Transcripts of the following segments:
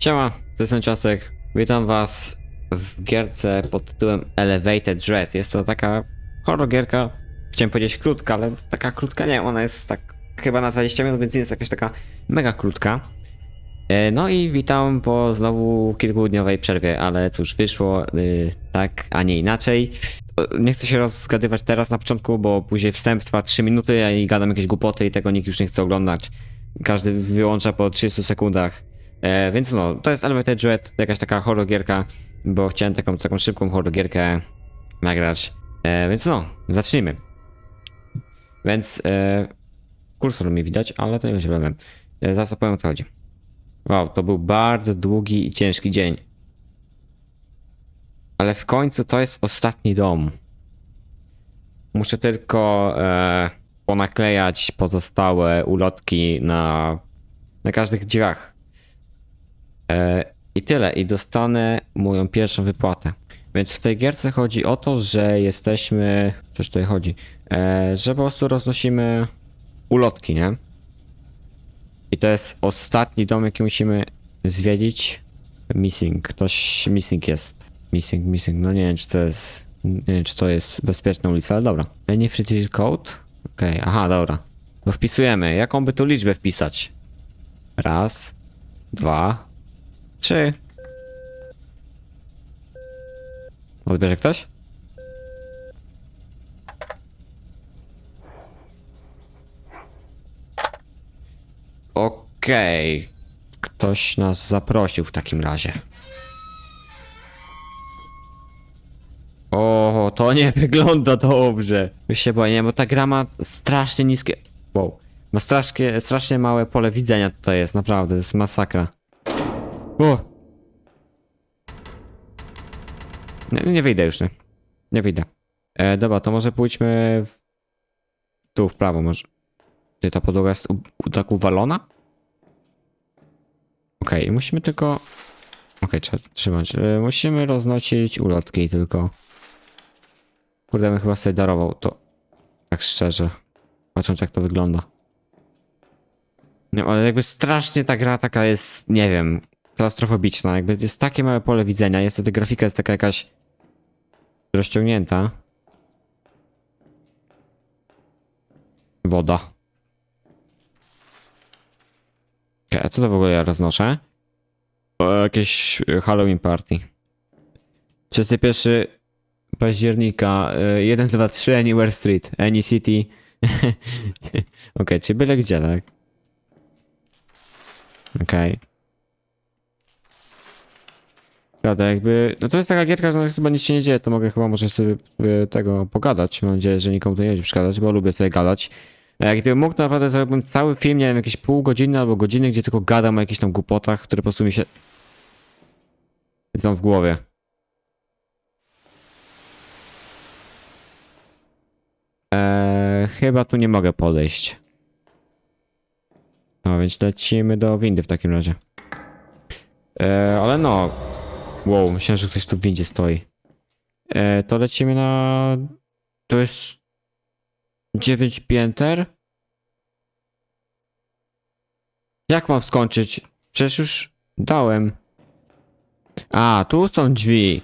Siema, to jest Czasek. Witam was w gierce pod tytułem Elevated Dread. Jest to taka horror gierka, chciałem powiedzieć krótka, ale taka krótka nie, ona jest tak chyba na 20 minut, więc nie jest jakaś taka mega krótka. E, No i witam po znowu kilkudniowej przerwie, ale cóż, wyszło y, tak, a nie inaczej. Nie chcę się rozgadywać teraz na początku, bo później wstęp trwa 3 minuty, i gadam jakieś głupoty i tego nikt już nie chce oglądać. Każdy wyłącza po 30 sekundach. E, więc no, to jest Elevated Dread, jakaś taka horror gierka, bo chciałem taką, taką szybką horror gierkę nagrać. E, więc no, zacznijmy. Więc e, kursor mi widać, ale to nie będzie problem. E, zaraz opowiem o co chodzi. Wow, to był bardzo długi i ciężki dzień. Ale w końcu to jest ostatni dom. Muszę tylko e, ponaklejać pozostałe ulotki na, na każdych drzwiach. E, I tyle. I dostanę moją pierwszą wypłatę. Więc w tej gierce chodzi o to, że jesteśmy. Coś tutaj chodzi. E, że po prostu roznosimy ulotki, nie? I to jest ostatni dom, jaki musimy zwiedzić. Missing. Ktoś missing jest. Missing, missing. No nie wiem, czy to jest. Nie wiem, czy to jest bezpieczna ulica, ale dobra. Any free code? Okej, aha, dobra. To wpisujemy. Jaką by tu liczbę wpisać? Raz, dwa, trzy. Odbierze ktoś? Okej. Ktoś nas zaprosił w takim razie. O, to nie wygląda dobrze. Już się boję, nie, bo ta gra ma strasznie niskie... Wow. Ma strasznie, strasznie małe pole widzenia tutaj jest, naprawdę, to jest masakra. O! Nie, nie wyjdę już, nie. Nie wyjdę. E, dobra, to może pójdźmy w... Tu, w prawo może. Ty, ta podłoga jest u, u, tak uwalona? Okej, musimy tylko... Okej, trzeba trzymać. E, musimy roznosić ulotki tylko. Kurde, bym chyba sobie darował to. Tak szczerze. Patrząc jak to wygląda. Nie, ale jakby strasznie ta gra taka jest, nie wiem, klaustrofobiczna. Jakby jest takie małe pole widzenia. Ta grafika jest taka jakaś rozciągnięta. Woda. Okej, a co to w ogóle ja roznoszę? O, jakieś e, Halloween party. 31 października, y, 1, 2, 3, Anywhere Street, Any City. Okej, czy byle gdzie, tak? Okej. Prawda, jakby, no to jest taka gierka, że chyba nic się nie dzieje, to mogę chyba może sobie y, tego pogadać. Mam nadzieję, że nikomu to nie będzie przeszkadzać, bo lubię tutaj gadać. Jak gdybym mógł, to naprawdę zrobiłbym cały film, nie wiem, jakieś pół godziny albo godziny, gdzie tylko gadam o jakichś tam głupotach, które po prostu mi się... są w głowie. Eee, chyba tu nie mogę podejść. No więc lecimy do windy w takim razie. Eee, ale no. Wow, myślałem, że ktoś tu w windzie stoi. Eee, to lecimy na. To jest. 9 pięter? Jak mam skończyć? Przecież już dałem. A, tu są drzwi.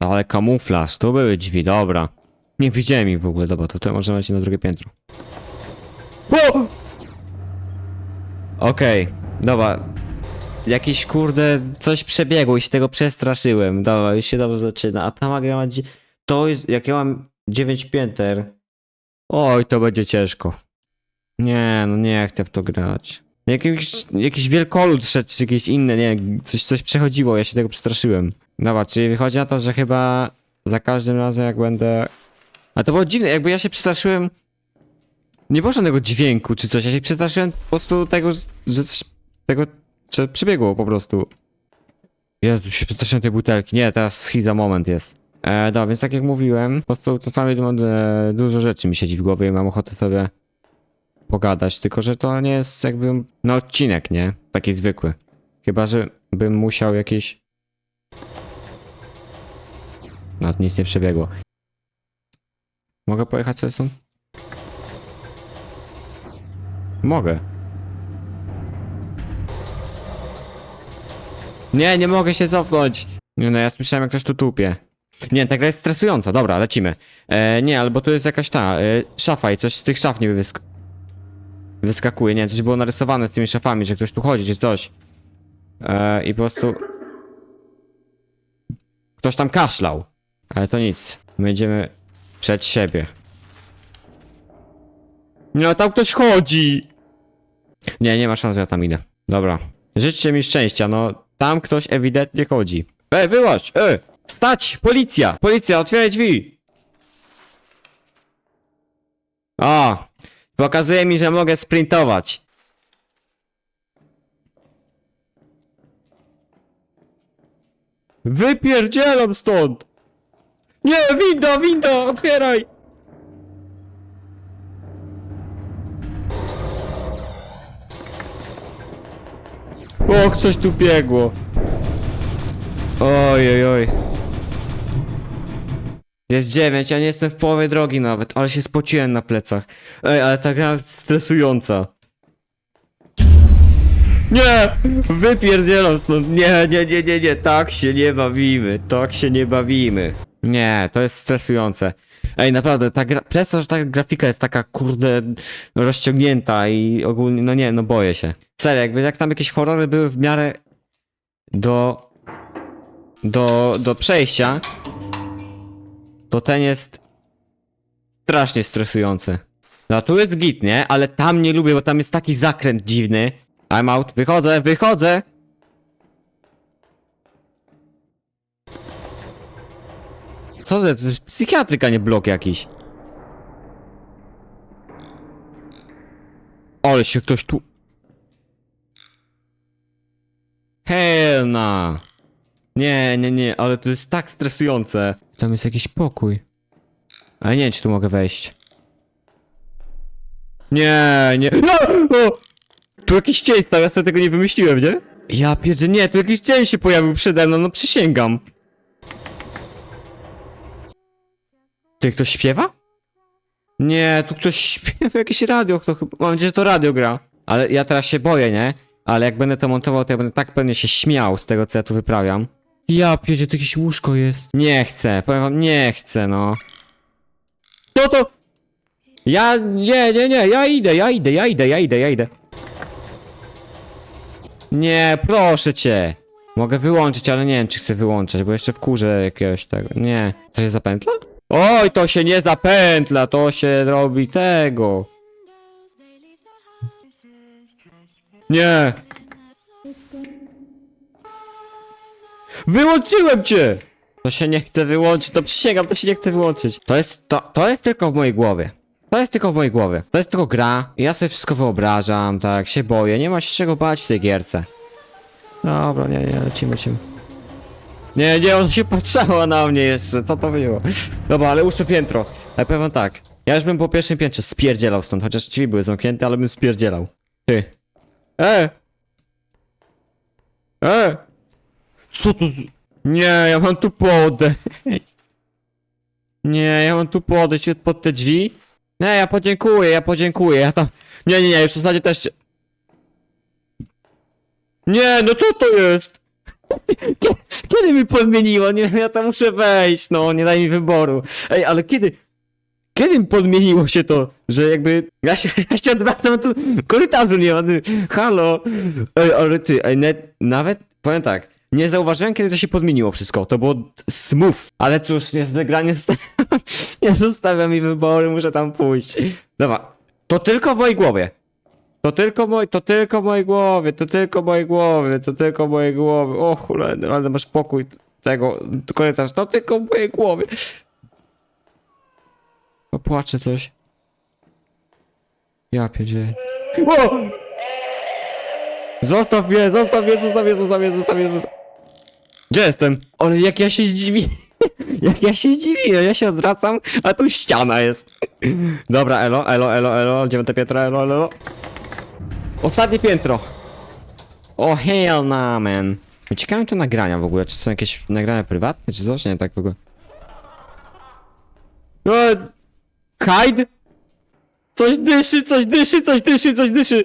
Ale kamuflaż, tu były drzwi, dobra. Nie widziałem ich w ogóle, dobra, to tutaj możemy lecieć na drugie piętro. Okej, dobra. Jakiś kurde, coś przebiegło i się tego przestraszyłem. Dobra, już się dobrze zaczyna. A ta magia ma... To jest, jak ja mam 9 pięter. Oj, to będzie ciężko. Nie, no nie chcę w to grać. Jakiś, jakiś wielkolud szedł, czy jakieś inne, nie coś, coś przechodziło, ja się tego przestraszyłem. Dobra, czyli wychodzi na to, że chyba za każdym razem jak będę... A to było dziwne, jakby ja się przestraszyłem... Nie było żadnego dźwięku czy coś, ja się przestraszyłem po prostu tego, że coś... tego, że przebiegło po prostu. Jezu, się przestraszyłem tej butelki. Nie, teraz chwila moment jest. E, dobra, więc tak jak mówiłem, po prostu czasami e, dużo rzeczy mi siedzi w głowie i mam ochotę sobie pogadać, tylko że to nie jest jakby na odcinek, nie? Taki zwykły. Chyba, że bym musiał jakieś... No, nic nie przebiegło. Mogę pojechać sobie stąd? Mogę. Nie, nie mogę się cofnąć. Nie no, ja słyszałem jak ktoś tu tupie. Nie, ta gra jest stresująca, dobra, lecimy. E, nie, albo tu jest jakaś ta, e, szafa i coś z tych szaf niby wysk wyskakuje. Nie, coś było narysowane z tymi szafami, że ktoś tu chodzi, czy coś. E, I po prostu... Ktoś tam kaszlał. Ale to nic. My idziemy przed siebie. No, tam ktoś chodzi! Nie, nie ma szans, że ja tam idę. Dobra. Życzcie mi szczęścia, no. Tam ktoś ewidentnie chodzi. Ej, wyłaź! Ej! Stać! Policja! Policja, otwieraj drzwi! O! Pokazuje mi, że mogę sprintować. Wypierdzielam stąd! Nie, winda, winda, otwieraj! Och, coś tu biegło. Oj, oj, oj. Jest dziewięć, ja nie jestem w połowie drogi nawet, ale się spociłem na plecach. Ej, ale ta gra jest stresująca. Nie! Wypierdzielam stąd. Nie, nie, nie, nie, nie. Tak się nie bawimy. Tak się nie bawimy. Nie, to jest stresujące. Ej, naprawdę, ta gra, przez to, że ta grafika jest taka, kurde, rozciągnięta i ogólnie, no nie, no boję się. Serio, jakby jak tam jakieś horrory były w miarę do, do, do przejścia, to ten jest strasznie stresujący. No tu jest git, nie? Ale tam nie lubię, bo tam jest taki zakręt dziwny. I'm out, wychodzę, wychodzę! Co to jest? Psychiatryk, a nie blok jakiś. Ale się ktoś tu... Hell na. Nie, nie, nie, ale to jest tak stresujące. Tam jest jakiś pokój. Ale nie wiem, czy tu mogę wejść. Nie, nie. O! Tu jakiś cień stał, ja sobie tego nie wymyśliłem, nie? Ja pierdzę, nie, tu jakiś cień się pojawił przede mną, no przysięgam. Ty, ktoś śpiewa? Nie, tu ktoś śpiewa, jakieś radio, to chyba, mam nadzieję, że to radio gra. Ale ja teraz się boję, nie? Ale jak będę to montował, to ja będę tak pewnie się śmiał z tego, co ja tu wyprawiam. Ja pierdzie, to jakieś łóżko jest. Nie chcę, powiem wam, nie chcę, no. To to... Ja, nie, nie, nie, ja idę, ja idę, ja idę, ja idę, ja idę. Nie, proszę cię. Mogę wyłączyć, ale nie wiem, czy chcę wyłączać, bo jeszcze wkurzę jakiegoś tego. Nie. To się zapętla? Oj, to się nie zapętla, to się robi tego. Nie. Wyłączyłem cię! To się nie chce wyłączyć, to przysięgam, to się nie chce wyłączyć. To jest, to, to jest tylko w mojej głowie. To jest tylko w mojej głowie. To jest tylko gra. Ja sobie wszystko wyobrażam, tak, się boję. Nie ma się czego bać w tej gierce. Dobra, nie, nie, lecimy, lecimy. Nie, nie, on się patrzała na mnie jeszcze, co to było? Dobra, ale ósme piętro. Ale powiem tak, ja już bym po pierwszym piętrze spierdzielał stąd, chociaż drzwi były zamknięte, ale bym spierdzielał. Ty. E! E! Co tu? Nie, ja mam tu podejść. Nie, ja mam tu podejść pod te drzwi. Nie, ja podziękuję, ja podziękuję, ja tam... Nie, nie, nie, już w zasadzie też... Nie, no co to jest? Kie- Kiedy mi podmieniło? Nie, ja tam muszę wejść, no, nie daj mi wyboru. Ej, ale kiedy... Kiedy mi podmieniło się to, że jakby... Ja się, ja się odwracam, tu korytarzu nie ma, halo. Ej, ale ty, ej, ne, nawet, powiem tak, nie zauważyłem, kiedy to się podmieniło wszystko, to było smooth. Ale cóż, nie gra nie, nie zostawia mi wyboru, muszę tam pójść. Dobra, to tylko w mojej głowie. To tylko moj, to tylko mojej głowie, to tylko w mojej głowie, to tylko w mojej głowie. O cholera, ale masz pokój tego, korytarz, to tylko w mojej głowie. O, płacze coś. Ja pierdzielę. O! Zostaw mnie, zostaw mnie, zostaw mnie, zostaw mnie, zostaw mnie, zostaw Gdzie jestem? Ale jak ja się zdziwi... jak ja się zdziwiłem, ja się odwracam, a tu ściana jest. Dobra, elo, elo, elo, elo, dziewiąte piętro, elo, elo. Ostatnie piętro. O hell na man. Ciekawe te nagrania w ogóle, czy są jakieś nagrania prywatne, czy coś, nie tak w ogóle. E, Hide? Coś dyszy, coś dyszy, coś dyszy, coś dyszy.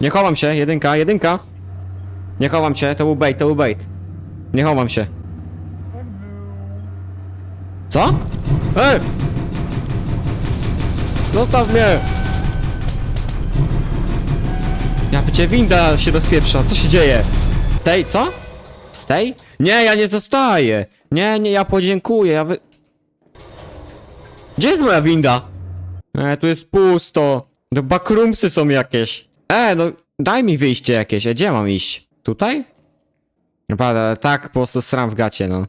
Nie chowam się, jedynka, jedynka. Nie chowam się, to był bait, to był bait. Nie chowam się. Co? Ej! Zostaw mnie! Ja bycie winda się rozpieprza, co się dzieje? Tej, co? Stej? Nie, ja nie zostaję! Nie, nie, ja podziękuję, ja wy... Gdzie jest moja winda? E, tu jest pusto. Do backroomsy są jakieś. E, no daj mi wyjście jakieś. E, gdzie mam iść? Tutaj? Naprawdę, tak po prostu sram w gacie, no.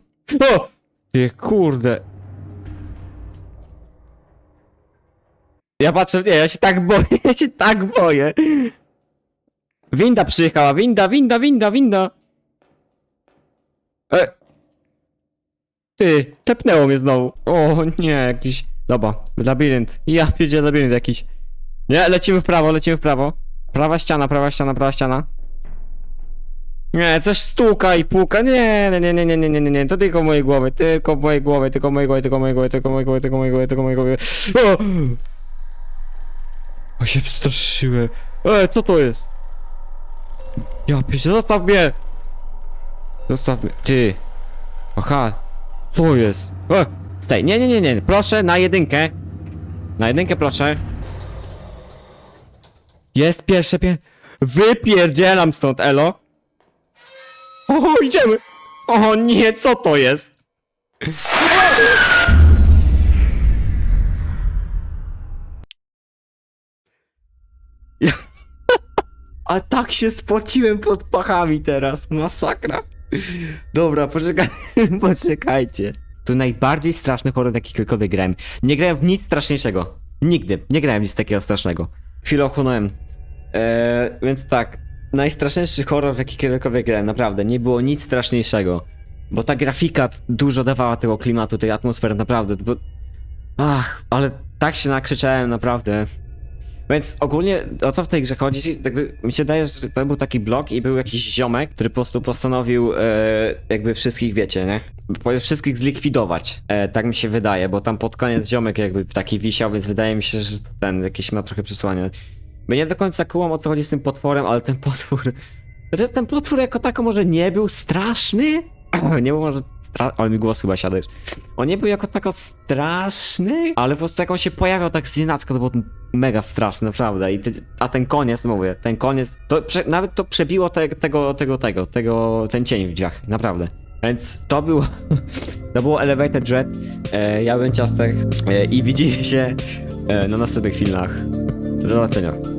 O! Ty kurde. Ja patrzę, nie, ja się tak boję, ja się tak boję. Winda przyjechała, winda, winda, winda, winda. E. Ty, tepnęło mnie znowu. O nie, jakiś... Dobra, labirynt. Ja pierdzie labirynt jakiś. Nie, lecimy w prawo, lecimy w prawo. Prawa ściana, prawa ściana, prawa ściana. Nie, coś stuka i puka. Nie, nie, nie, nie, nie, nie, nie, nie, nie. To tylko moje głowy, tylko moje głowy, tylko moje głowy, tylko moje głowy, tylko moje głowy, tylko moje głowy, tylko moje głowy. O! O się przestraszyłem. E, co to jest? Ja pierdzie, zostaw mnie! Zostaw mnie. Ty. Aha. Co jest? E, staj, nie, nie, nie, nie. Proszę, na jedynkę. Na jedynkę, proszę. Jest pierwsze pię... Wypierdzielam stąd, elo. O, idziemy. O nie, co to jest? A tak się spociłem pod pachami teraz. Masakra. Dobra, poczekaj, poczekajcie. To najbardziej straszny horror, jaki kiedykolwiek grałem. Nie grałem w nic straszniejszego. Nigdy. Nie grałem w nic takiego strasznego. Chwilę ochłonąłem. Eee, więc tak. Najstraszniejszy horror, jaki kiedykolwiek grałem. Naprawdę. Nie było nic straszniejszego. Bo ta grafika dużo dawała tego klimatu, tej atmosfery, naprawdę. Bo... Ach, ale tak się nakrzyczałem, naprawdę. Więc ogólnie o co w tej grze chodzi? Jakby mi się daje, że to był taki blok i był jakiś ziomek, który po prostu postanowił e, jakby wszystkich, wiecie, nie? Wszystkich zlikwidować. E, tak mi się wydaje, bo tam pod koniec ziomek jakby taki wisiał, więc wydaje mi się, że ten jakiś ma trochę przesłanie. Bo nie do końca kułam o co chodzi z tym potworem, ale ten potwór... Znaczy ten potwór jako tako może nie był straszny? nie był może... Stra... Ale mi głos chyba siada już. On nie był jako tako straszny, ale po prostu jak on się pojawiał tak z to było mega straszne, naprawdę. I ty, a ten koniec, mówię, ten koniec, to prze, nawet to przebiło te, tego, tego, tego, tego, ten cień w drzwiach, naprawdę. Więc to było, to było Elevated Dread, e, ja byłem Ciastek e, i widzimy się e, na następnych filmach. Do zobaczenia.